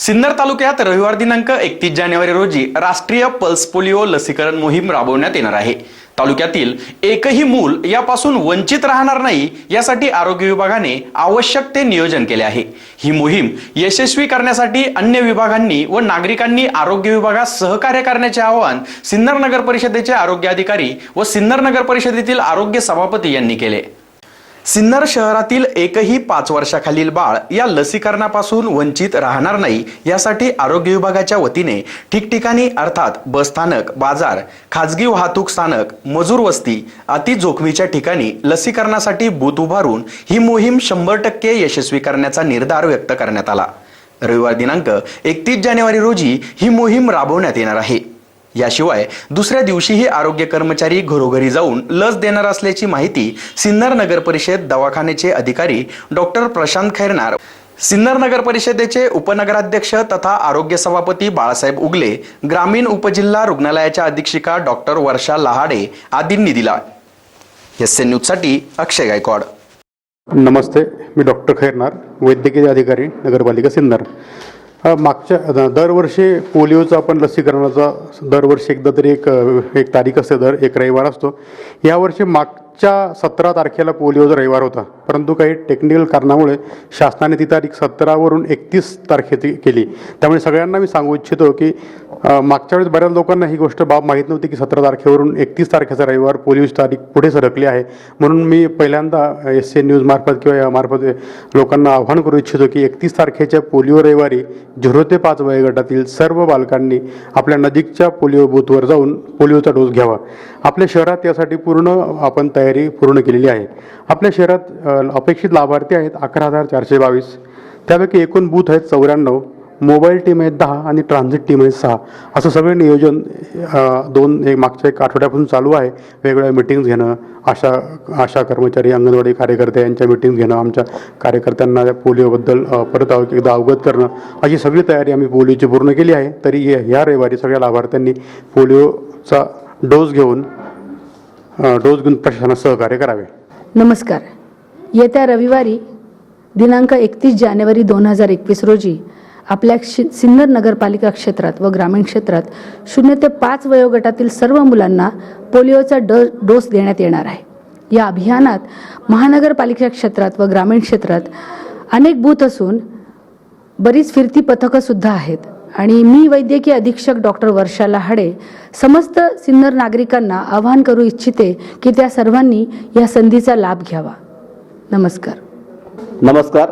सिन्नर तालुक्यात रविवार दिनांक एकतीस जानेवारी रोजी राष्ट्रीय पल्स पोलिओ लसीकरण मोहीम राबवण्यात येणार आहे. तालुक्यातील एकही मूल यापासून वंचित राहणार नाही यासाठी आरोग्य विभागाने आवश्यक ते नियोजन केले आहे. ही मोहीम यशस्वी करण्यासाठी अन्य विभागांनी व नागरिकांनी आरोग्य विभागास सहकार्य करण्याचे आवाहन सिन्नर नगर परिषदेचे आरोग्य अधिकारी व सिन्नर नगर परिषदेतील आरोग्य सभापती यांनी केले. सिन्नर शहरातील एकही पाच वर्षाखालील बाळ या लसीकरणापासून वंचित राहणार नाही यासाठी आरोग्य विभागाच्या वतीने ठिकठिकाणी अर्थात बसस्थानक बाजार खाजगी वाहतूक स्थानक मजूर वस्ती अति जोखमीच्या ठिकाणी लसीकरणासाठी बूथ उभारून ही मोहीम शंभर टक्के यशस्वी करण्याचा निर्धार व्यक्त करण्यात आला. रविवार दिनांक एकतीस जानेवारी रोजी ही मोहीम राबवण्यात येणार आहे. याशिवाय दुसऱ्या दिवशीही आरोग्य कर्मचारी घरोघरी जाऊन लस देणार असल्याची माहिती सिन्नर नगर परिषद दवाखान्याचे अधिकारी डॉक्टर प्रशांत खैरनार सिन्नर नगर परिषदेचे उपनगराध्यक्ष तथा आरोग्य सभापती बाळासाहेब उगले ग्रामीण उपजिल्हा रुग्णालयाच्या अधीक्षिका डॉक्टर वर्षा लहाडे आदींनी दिला. एस एन न्यूजसाठी अक्षय गायकवाड. नमस्ते मी डॉक्टर खैरनार वैद्यकीय अधिकारी नगरपालिका सिन्नर. मागच्या दरवर्षी पोलिओचं आपण लसीकरणाचा दरवर्षी एकदा तरी एक एक तारीख असते दर एक रविवार असतो. यावर्षी माग मागच्या सतरा तारखेला पोलिओचा रविवार होता परंतु काही टेक्निकल कारणामुळे शासनाने ती तारीख सतरावरून एकतीस तारखेची केली. त्यामुळे सगळ्यांना मी सांगू इच्छितो की मागच्या वेळेस बऱ्याच लोकांना ही गोष्ट बाब माहीत नव्हती की सतरा तारखेवरून एकतीस तारखेचा रविवार पोलिओची तारीख पुढे सरकली आहे. म्हणून मी पहिल्यांदा एस ए न्यूजमार्फत किंवा या मार्फत लोकांना आव्हान करू इच्छितो की एकतीस तारखेच्या पोलिओ रविवारी झिरो ते पाच वयोगटातील सर्व बालकांनी आपल्या नजीकच्या पोलिओ बूथवर जाऊन पोलिओचा डोस घ्यावा. आपल्या शहरात यासाठी पूर्ण आपण तयारी पूर्ण केलेली आहे. आपल्या शहरात अपेक्षित लाभार्थी आहेत अकरा हजार चारशे बावीस. त्यापैकी एकूण बूथ आहेत चौऱ्याण्णव. मोबाईल टीम आहेत दहा आणि ट्रान्झिट टीम आहेत सहा. असं सगळं नियोजन दोन एक मागच्या एक आठवड्यापासून चालू आहे. वेगवेगळ्या मिटिंग्स घेणं आशा आशा कर्मचारी अंगणवाडी कार्यकर्ते यांच्या मिटिंग्स घेणं आमच्या कार्यकर्त्यांना त्या पोलिओबद्दल परत एकदा अवगत करणं. अशी सगळी तयारी आम्ही पोलिओची पूर्ण केली आहे. तरी ह्या या रविवारी सगळ्या लाभार्थ्यांनी पोलिओचा डोस घेऊन डोस घेऊन प्रशासनास सहकार्य करावे. नमस्कार. येत्या रविवारी दिनांक एकतीस जानेवारी दोन हजार एकवीस रोजी आपल्या शि सिन्नर नगरपालिका क्षेत्रात व ग्रामीण क्षेत्रात शून्य ते पाच वयोगटातील सर्व मुलांना पोलिओचा ड डोस देण्यात येणार आहे. या अभियानात महानगरपालिका क्षेत्रात व ग्रामीण क्षेत्रात अनेक बूथ असून बरीच फिरती पथकंसुद्धा आहेत. आणि मी वैद्यकीय अधीक्षक डॉक्टर वर्षा लहाडे समस्त सिन्नर नागरिकांना आवाहन करू इच्छिते की त्या सर्वांनी या संधीचा लाभ घ्यावा. नमस्कार. नमस्कार.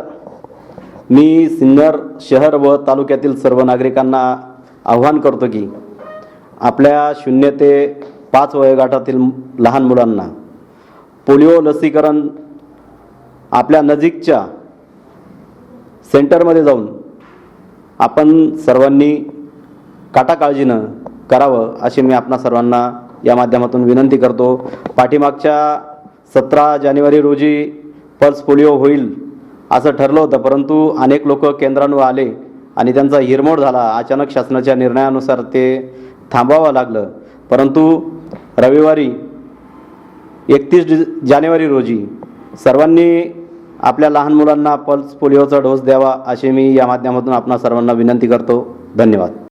मी सिन्नर शहर व तालुक्यातील सर्व नागरिकांना आव्हान करतो की आपल्या शून्य ते पाच वयोगटातील लहान मुलांना पोलिओ लसीकरण आपल्या नजीकच्या सेंटरमध्ये जाऊन आपण सर्वांनी काटाकाळजीनं करावं अशी मी आपणा सर्वांना या माध्यमातून विनंती करतो. पाठीमागच्या सतरा जानेवारी रोजी पल्स पोलिओ होईल असं ठरलं होतं परंतु अनेक लोक केंद्रांवर आले आणि त्यांचा हिरमोड झाला. अचानक शासनाच्या निर्णयानुसार ते थांबवावं लागलं. परंतु रविवारी एकतीस डि जानेवारी रोजी सर्वांनी आपल्या लहान मुलांना पल्स पोलिओचा डोस द्यावा अशी मी या माध्यमातून आपणा सर्वांना विनंती करतो. धन्यवाद.